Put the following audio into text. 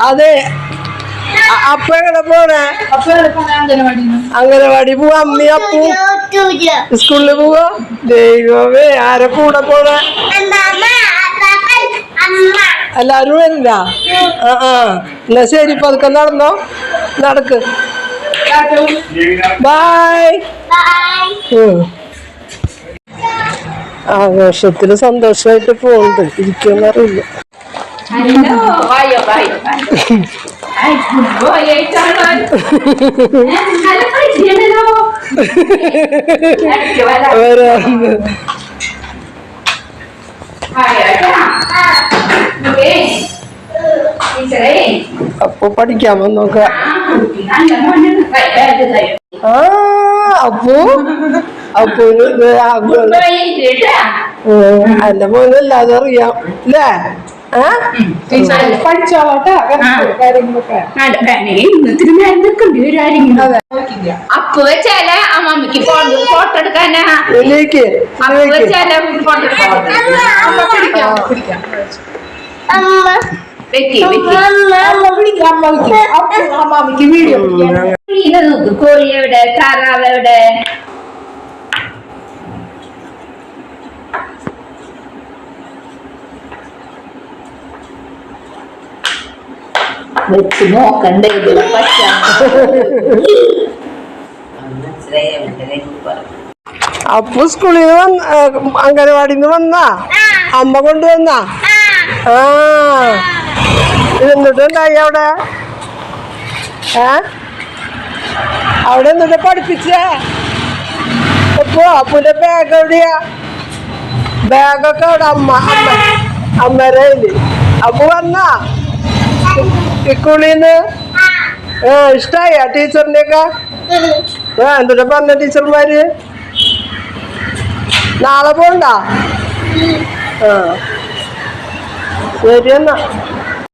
അതെ. അ- അപ്പ എങ്ങനെ പോണേ? അംഗനവാടി പോവാ. അമ്മി അപ്പു. സ്കൂളിൽ പോവാ? ദൈവമേ ആരെ കൂടെ പോണേ? എല്ലാരും വരില്ല? ആ ആ. എന്നാ ശരി പതുക്കെ നടന്നോ? നടക്ക്. ബായ് ആഘോഷത്തിൽ സന്തോഷമായിട്ട് പോകുന്നുണ്ട്. ഇരിക്കുന്നറിയില്ല അപ്പൊ പഠിക്കാമോ നോക്കാം അല്ല പോലും അതറിയാം അല്ലേ അപ്പൊ വെച്ചാൽ അമ്മമ്മക്ക് ഫോട്ടോ ഫോട്ടോ എടുക്കാനാ. അപ്പൊ വെച്ചാൽ ഫോട്ടോ എടുക്കാൻ വീഡിയോ കോഴി എവിടെ താറാവ് എവിടെ? വെച്ച് നോക്കണ്ടേ അപ്പു സ്കൂളിൽ നിന്ന് വന്ന അംഗനവാടിയിൽ നിന്ന് വന്നാ? അമ്മ കൊണ്ടുവന്നാ? ആ. എന്നിട്ടുണ്ടായി അവിടെ? ഏ? അവിടെ എന്നിട്ട് പഠിപ്പിച്ചേ? അപ്പോ അപ്പുന്റെ ബാഗ് എവിടെയാ? ബാഗൊക്കെ അവിടെ അമ്മ അമ്മ അമ്മരയിൽ അപ്പു വന്നാ? സ്കൂളിന്ന് ആ ഇഷ്ടായ ടീച്ചറിനെയൊക്കെ ആ എന്നിട്ട് പറഞ്ഞ ടീച്ചർമാര്? നാളെ പോണ്ട? ആ. ശരി എന്നാ.